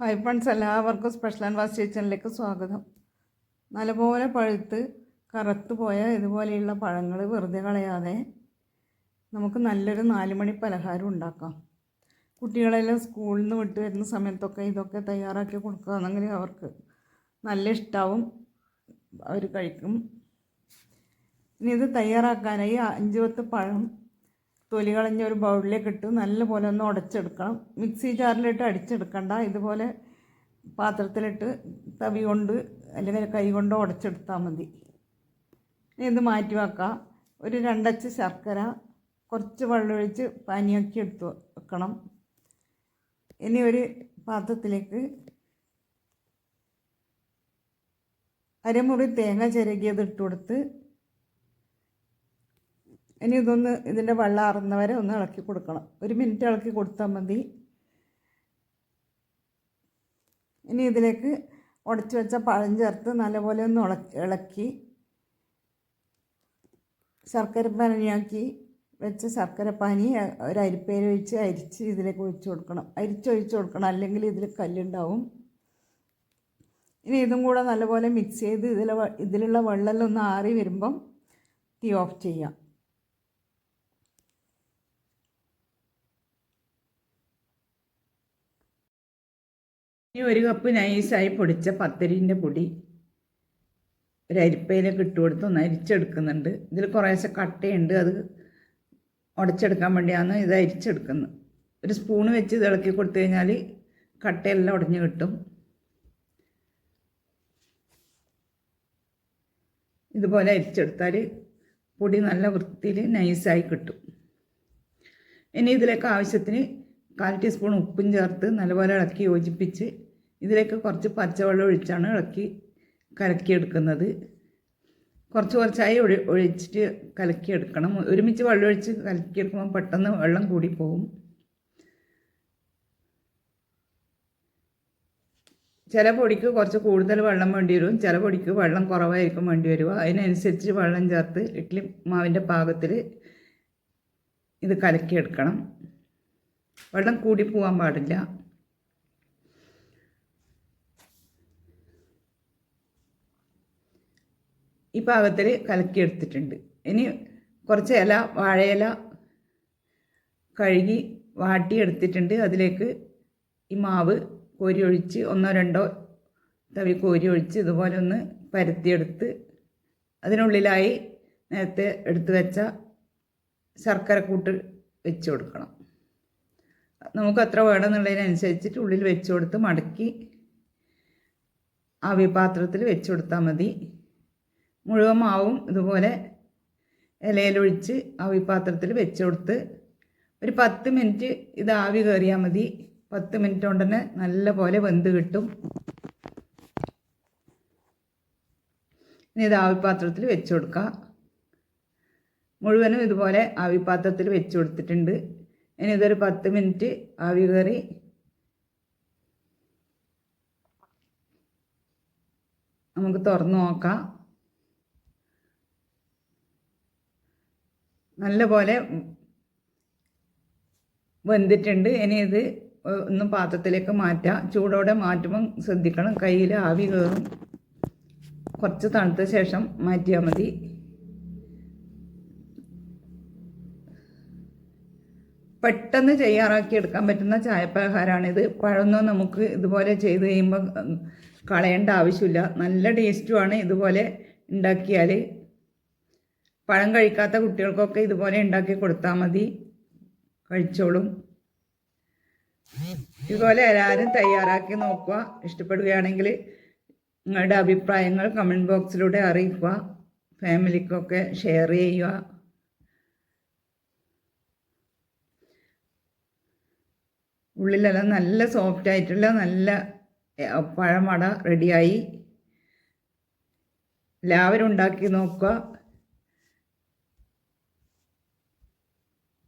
Hi friends എല്ലാവർക്കും special and വാസ് കിച്ചണിലേക്ക് സ്വാഗതം. നല്ലപോലെ പഴുത്ത് കറുത്ത് പോയ ഇതുപോലെയുള്ള പഴങ്ങൾ വെറുതെ കളയാതെ നമുക്ക് നല്ലൊരു നാലുമണി പലഹാരം ഉണ്ടാക്കാം. കുട്ടികളെല്ലാം സ്കൂളിൽ നിന്ന് വിട്ട് വരുന്ന സമയത്തൊക്കെ ഇതൊക്കെ തയ്യാറാക്കി കൊടുക്കുകയാണെങ്കിൽ അവർക്ക് നല്ല ഇഷ്ടാവും അവർ കഴിക്കും. ഇനി ഇത് തയ്യാറാക്കാനായി അഞ്ച് പത്ത് പഴം തൊലി കളഞ്ഞ ഒരു ബൗളിലേക്ക് ഇട്ട് നല്ലപോലെ ഒന്ന് ഉടച്ചെടുക്കണം. മിക്സി ജാറിലിട്ട് അടിച്ചെടുക്കണ്ട. ഇതുപോലെ പാത്രത്തിലിട്ട് തവി കൊണ്ട് അല്ലെങ്കിൽ കൈ കൊണ്ട് ഉടച്ചെടുത്താൽ മതി. ഇത് മാറ്റി വെക്കാം. ഒരു രണ്ടച്ച് ശർക്കര കുറച്ച് വെള്ളമൊഴിച്ച് പാനിയാക്കി എടുത്ത് വെക്കണം. ഇനി ഒരു പാത്രത്തിലേക്ക് അരമുറി തേങ്ങ ചിരകിയത് ഇട്ട് കൊടുത്ത് ഇനി ഇതൊന്ന് ഇതിന്റെ വെള്ളം ആറുന്നവരെ ഒന്ന് ഇളക്കി കൊടുക്കണം. ഒരു മിനിറ്റ് ഇളക്കി കൊടുത്താൽ മതി. ഇനി ഇതിലേക്ക് ഉടച്ചു വെച്ച പഴം ചേർത്ത് നല്ലപോലെ ഒന്ന് ഇളക്കി ശർക്കര പനിയാക്കി വെച്ച ശർക്കര പാനി ഒരു അരിപ്പേര് ഒഴിച്ച് അരിച്ച് ഇതിലേക്ക് ഒഴിച്ച് കൊടുക്കണം. അരിച്ച് ഒഴിച്ച് കൊടുക്കണം. അല്ലെങ്കിൽ ഇതിൽ കല്ലുണ്ടാവും. ഇനി ഇതും കൂടെ നല്ലപോലെ മിക്സ് ചെയ്ത് ഇതിലെ ഇതിലുള്ള വെള്ളമെല്ലാം ഒന്ന് ആറി വരുമ്പം തീ ഓഫ് ചെയ്യാം. ഇനി ഒരു കപ്പ് നൈസായി പൊടിച്ച പത്തരിന്റെ പൊടി ഒരു അരിപ്പയിലേക്ക് ഇട്ട് കൊടുത്ത് ഒന്ന് അരിച്ചെടുക്കുന്നുണ്ട്. ഇതിൽ കുറേശ്ശെ കട്ടയുണ്ട്. അത് ഉടച്ചെടുക്കാൻ വേണ്ടിയാണ് ഇത് അരിച്ചെടുക്കുന്നത്. ഒരു സ്പൂണ് വെച്ച് ഇത് ഇളക്കി കൊടുത്തു കഴിഞ്ഞാൽ കട്ടയെല്ലാം ഉടഞ്ഞു കിട്ടും. ഇതുപോലെ അരിച്ചെടുത്താൽ പൊടി നല്ല വൃത്തിയിൽ നൈസായി കിട്ടും. ഇനി ഇതിലേക്ക് ആവശ്യത്തിന് കാൽ ടീസ്പൂൺ ഉപ്പും ചേർത്ത് നല്ലപോലെ ഇളക്കി യോജിപ്പിച്ച് ഇതിലേക്ക് കുറച്ച് പച്ചവെള്ളം ഒഴിച്ചാണ് ഇളക്കി കലക്കിയെടുക്കുന്നത്. കുറച്ച് കുറച്ചായി ഒഴി ഒഴിച്ചിട്ട് കലക്കിയെടുക്കണം. ഒരുമിച്ച് വെള്ളം ഒഴിച്ച് കലക്കിയെടുക്കുമ്പോൾ പെട്ടെന്ന് വെള്ളം കൂടി പോകും ചില പൊടിക്ക് കുറച്ച് കൂടുതൽ വെള്ളം വേണ്ടി വരും. ചില പൊടിക്ക് വെള്ളം കുറവായിരിക്കും വേണ്ടി വരിക. അതിനനുസരിച്ച് വെള്ളം ചേർത്ത് ഇഡ്ഡലി മാവിന്റെ പാകത്തിൽ ഇത് കലക്കിയെടുക്കണം. വെള്ളം കൂടി പോകാൻ പാടില്ല. ഈ പാകത്തിൽ കലക്കിയെടുത്തിട്ടുണ്ട്. ഇനി കുറച്ച് ഇല വാഴയില കഴുകി വാട്ടിയെടുത്തിട്ടുണ്ട്. അതിലേക്ക് ഈ മാവ് കോരി ഒഴിച്ച് ഒന്നോ രണ്ടോ തവി കോരി ഒഴിച്ച് ഇതുപോലെ ഒന്ന് പരത്തിയെടുത്ത് അതിനുള്ളിലായി നേരത്തെ എടുത്തു വെച്ച ശർക്കര കൂട്ട് വെച്ച് കൊടുക്കണം. നമുക്ക് എത്ര വേണമെന്നുള്ളതിനനുസരിച്ചിട്ട് ഉള്ളിൽ വെച്ച് കൊടുത്ത് മടക്കി ആവി പാത്രത്തിൽ വെച്ച് കൊടുത്താൽ മതി. മുഴുവൻ മാവും ഇതുപോലെ ഇലയിലൊഴിച്ച് ആവി പാത്രത്തിൽ വെച്ച് കൊടുത്ത് ഒരു പത്ത് മിനിറ്റ് ഇത് ആവി കയറിയാൽ മതി. പത്ത് മിനിറ്റ് കൊണ്ട് തന്നെ നല്ല പോലെ വെന്ത് കിട്ടും. ഇനി ഇത് ആവിപാത്രത്തിൽ വെച്ച് കൊടുക്കുക മുഴുവനും ഇതുപോലെ ആവിപാത്രത്തിൽ വെച്ച് കൊടുത്തിട്ടുണ്ട് ഇനി ഇതൊരു പത്ത് മിനിറ്റ് ആവി കയറി നമുക്ക് തുറന്ന് നോക്കാം. നല്ല പോലെ വെന്തിട്ടുണ്ട്. ഇനി ഇത് ഒന്ന് പാത്രത്തിലേക്ക് മാറ്റാം. ചൂടോടെ മാറ്റുമ്പം ശ്രദ്ധിക്കണം. കയ്യിൽ ആവി കയറും കുറച്ച് തണുത്ത ശേഷം മാറ്റിയാൽ മതി. പെട്ടെന്ന് തയ്യാറാക്കി എടുക്കാൻ പറ്റുന്ന ചായപ്പലഹാരമാണിത് പഴമൊന്നും നമുക്ക് ഇതുപോലെ ചെയ്ത് കഴിയുമ്പോൾ കളയേണ്ട ആവശ്യമില്ല. നല്ല ടേസ്റ്റുമാണ് ഇതുപോലെ ഉണ്ടാക്കിയാൽ പഴം കഴിക്കാത്ത കുട്ടികൾക്കൊക്കെ ഇതുപോലെ ഉണ്ടാക്കി കൊടുത്താൽ മതി. കഴിച്ചോളും. ഇതുപോലെ എല്ലാവരും തയ്യാറാക്കി നോക്കുക. ഇഷ്ടപ്പെടുകയാണെങ്കിൽ നിങ്ങളുടെ അഭിപ്രായങ്ങൾ കമന്റ് ബോക്സിലൂടെ അറിയിക്കുക. ഫാമിലിക്കൊക്കെ ഷെയർ ചെയ്യുക. ഉള്ളിലെല്ലാം നല്ല സോഫ്റ്റ് ആയിട്ടുള്ള നല്ല പഴമട റെഡിയായി എല്ലാവരും ഉണ്ടാക്കി നോക്കുക.